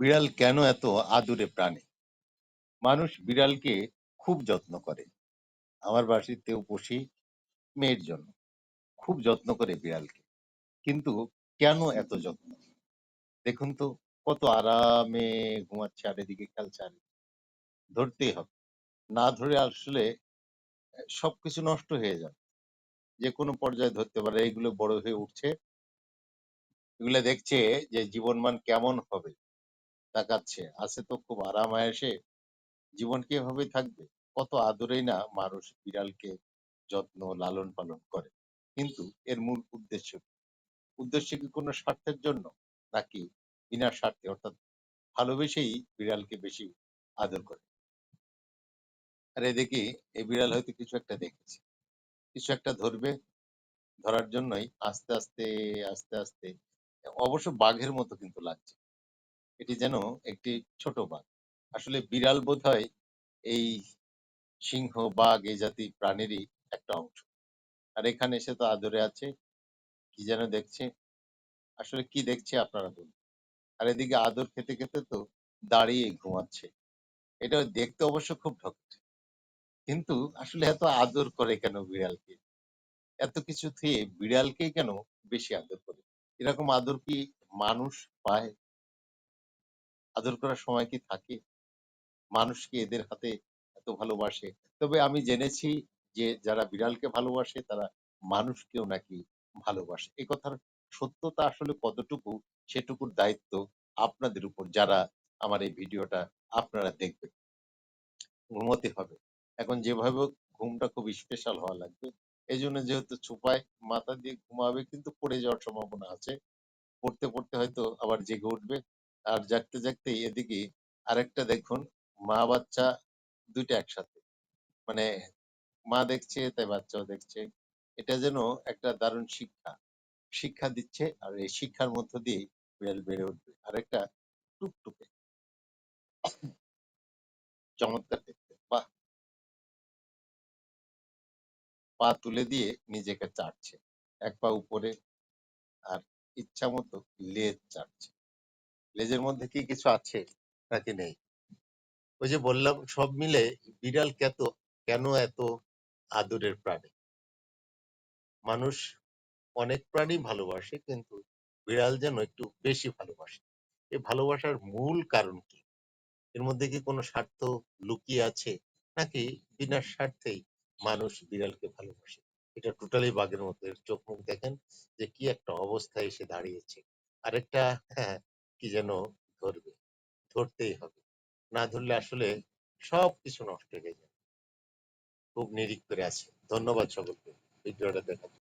বিড়াল কেন এত আদুরে প্রাণী? মানুষ বিড়ালকে খুব যত্ন করে। আমার বাড়িতেও পুষি মেয়ের জন্য খুব যত্ন করে বিড়ালকে। কিন্তু কেন এত যত্ন? দেখুন তো, কত আরামে ঘুমাচ্ছে খেলছে আর এদিকে। ধরতেই হবে। না ধরে আসলে সবকিছু নষ্ট হয়ে যাবে। যে কোনো পর্যায়ে ধরতে পারে এগুলো বড় হয়ে উঠছে। এগুলো দেখছে যে জীবনমান কেমন হবে। তাকাচ্ছে। আছে তো খুব আরাম আয়েসে জীবন কি এভাবেই থাকবে? কত আদরেই না মানুষ বিড়ালকে যত্ন লালন পালন করে। কিন্তু এর মূল উদ্দেশ্য কি? উদ্দেশ্য কি কোনো স্বার্থের জন্য? নাকি বিনা স্বার্থে, অর্থাৎ ভালোবেসেই বিড়ালকে বেশি আদর করে? আর এদিকে এই বিড়াল হয়তো কিছু একটা দেখেছে। কিছু একটা ধরবে, ধরার জন্যই আস্তে আস্তে আস্তে আস্তে, অবশ্য বাঘের মতো কিন্তু লাগছে। এটি যেন একটি ছোট বাঘ। আসলে বিড়াল বোধহয় এই সিংহ, বাঘ এই জাতি প্রাণীরই একটা অংশ। আর এখানে এসে তো আদরে আছে, কি যেন দেখছে? আসলে কি দেখছে আপনারা বলুন। আর এদিকে আদর খেতে খেতে তো দাঁড়িয়ে ঘুমাচ্ছে। এটা দেখতে অবশ্য খুব ঠকছে কিন্তু আসলে এত আদর করে কেন বিড়ালকে? এত কিছু থেকে বিড়ালকেই কেন বেশি আদর করে? এরকম আদর কি মানুষ পায়? আদর করার সময় কি থাকে? মানুষ কি এদের হাতে এত ভালোবাসে? তবে আমি জেনেছি যে যারা বিড়ালকে ভালোবাসে, তারা মানুষকেও নাকি ভালোবাসে। এই কথার সত্যতা আসলে কতটুকু, সেটুকুর দায়িত্ব আপনাদের উপর, যারা আমার এই ভিডিওটা আপনারা দেখবেন। ঘুমোতে হবে। এখন যেভাবে ঘুমটা খুব স্পেশাল হওয়া লাগবে। এই জন্য যেহেতু চুপায় মাথা দিয়ে ঘুমাবে, কিন্তু পড়ে যাওয়ার সম্ভাবনা আছে। পড়তে পড়তে হয়তো আবার জেগে উঠবে। আর জাগতে জাগতে এদিকে আরেকটা দেখুন, মা বাচ্চা দুইটা একসাথে। মানে মা দেখছে, তাই বাচ্চাও দেখছে। এটা যেন একটা দারুণ শিক্ষা। শিক্ষা দিচ্ছে আর এই শিক্ষার মধ্য দিয়ে বিড়াল বেড়ে উঠবে। আর একটা টুকটুকে। চমৎকার দেখতে। বাহ! পা তুলে দিয়ে নিজেকে চাটছে। এক পা উপরে আর ইচ্ছা মতো লেজ চাটছে। লেজের মধ্যে কি কিছু আছে নাকি নেই? ওই যে বললাম, সব মিলে বিড়াল কেত, কেন এত আদরের প্রাণী? মানুষ অনেক প্রাণী ভালোবাসে, কিন্তু বিড়াল যেন একটু বেশি ভালোবাসে। এই ভালোবাসার মূল কারণ কি? এর মধ্যে কি কোনো স্বার্থ লুকিয়ে আছে? নাকি বিনা স্বার্থেই মানুষ বিড়ালকে ভালোবাসে? এটা টোটালি বাঘের মতো চোখ মুখ দেখেন যে কি একটা অবস্থায় এসে দাঁড়িয়েছে। আরেকটা হ্যাঁ কি যেন ধরবে? ধরতেই হবে। না ধরলে আসলে সব কিছু নষ্ট হয়ে যাবে খুব নিরিখ করে আছে। ধন্যবাদ সকলকে। ভিডিওটা দেখার।